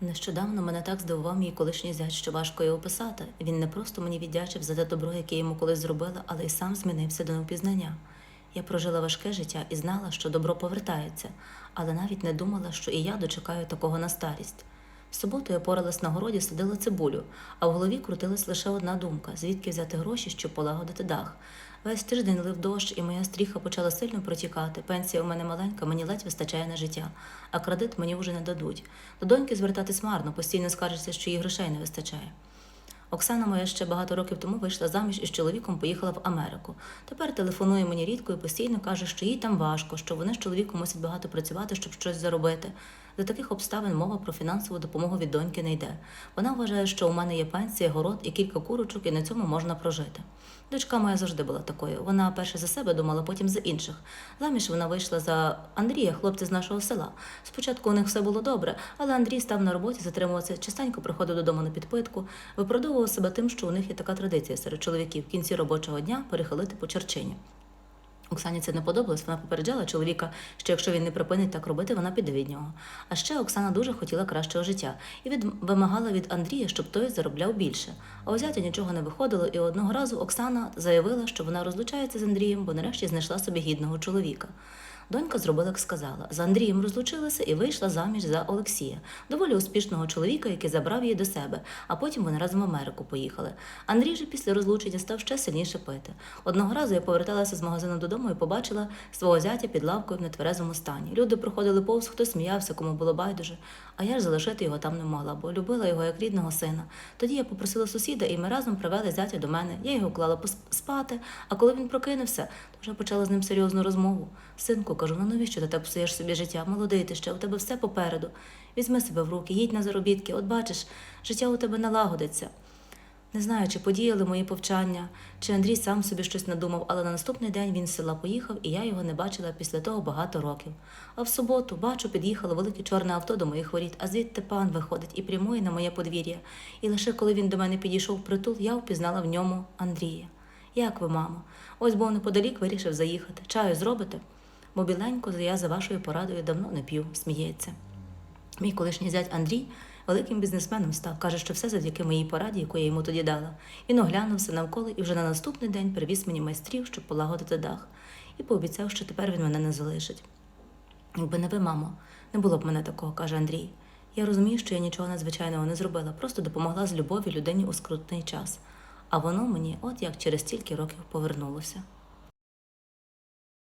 Нещодавно мене так здивував мій колишній зять, що важко його описати. Він не просто мені віддячив за те добро, яке йому колись зробила, але й сам змінився до невпізнання. Я прожила важке життя і знала, що добро повертається, але навіть не думала, що і я дочекаю такого на старість. В суботу я поралась на городі, садила цибулю, а в голові крутилась лише одна думка: звідки взяти гроші, щоб полагодити дах. Весь тиждень лив дощ, і моя стріха почала сильно протікати. Пенсія у мене маленька, мені ледь вистачає на життя, а кредит мені вже не дадуть. До доньки звертатись марно, постійно скаржиться, що їй грошей не вистачає. Оксана моя ще багато років тому вийшла заміж і з чоловіком поїхала в Америку. Тепер телефонує мені рідко і постійно каже, що їй там важко, що вони з чоловіком мусять багато працювати, щоб щось заробити. За таких обставин мова про фінансову допомогу від доньки не йде. Вона вважає, що у мене є пенсія, город і кілька курочок, і на цьому можна прожити. Дочка моя завжди була такою. Вона перше за себе думала, потім за інших. Заміж вона вийшла за Андрія, хлопця з нашого села. Спочатку у них все було добре, але Андрій став на роботі затримуватися, частенько приходив додому на підпитку, виправдовував себе тим, що у них є така традиція серед чоловіків в кінці робочого дня перехилити по черчині. Оксані це не подобалось, вона попереджала чоловіка, що якщо він не припинить так робити, вона піде від нього. А ще Оксана дуже хотіла кращого життя і від... вимагала від Андрія, щоб той заробляв більше. А у зятя нічого не виходило, і одного разу Оксана заявила, що вона розлучається з Андрієм, бо нарешті знайшла собі гідного чоловіка. Донька зробила, як сказала. З Андрієм розлучилася і вийшла заміж за Олексія, доволі успішного чоловіка, який забрав її до себе, а потім вони разом в Америку поїхали. Андрій же після розлучення став ще сильніше пити. Одного разу я поверталася з магазину додому і побачила свого зятя під лавкою в нетверезому стані. Люди проходили повз, хто сміявся, кому було байдуже. А я ж залишити його там не могла, бо любила його як рідного сина. Тоді я попросила сусіда, і ми разом привели зятя до мене. Я його клала спати, а коли він прокинувся, то вже почала з ним серйозну розмову. Синку, кажу, ну навіщо ти так псуєш собі життя? Молодий ти ще, у тебе все попереду. Візьми себе в руки, їдь на заробітки, от бачиш, життя у тебе налагодиться. Не знаю, чи подіяли мої повчання, чи Андрій сам собі щось надумав, але на наступний день він з села поїхав, і я його не бачила після того багато років. А в суботу, бачу, під'їхало велике чорне авто до моїх воріт, а звідти пан виходить і прямує на моє подвір'я. І лише коли він до мене підійшов в притул, я впізнала в ньому Андрія. Як ви, мамо? Ось був неподалік вирішив заїхати. Чаю зробите? Бо біленько я за вашою порадою давно не п'ю, сміється. Мій колишній зять Андрій великим бізнесменом став. Каже, що все завдяки моїй пораді, яку я йому тоді дала. Він оглянувся навколо і вже на наступний день привіз мені майстрів, щоб полагодити дах, і пообіцяв, що тепер він мене не залишить. Якби не ви, мамо, не було б мене такого, каже Андрій. Я розумію, що я нічого надзвичайного не зробила, просто допомогла з любові людині у скрутний час. А воно мені, от як через стільки років повернулося.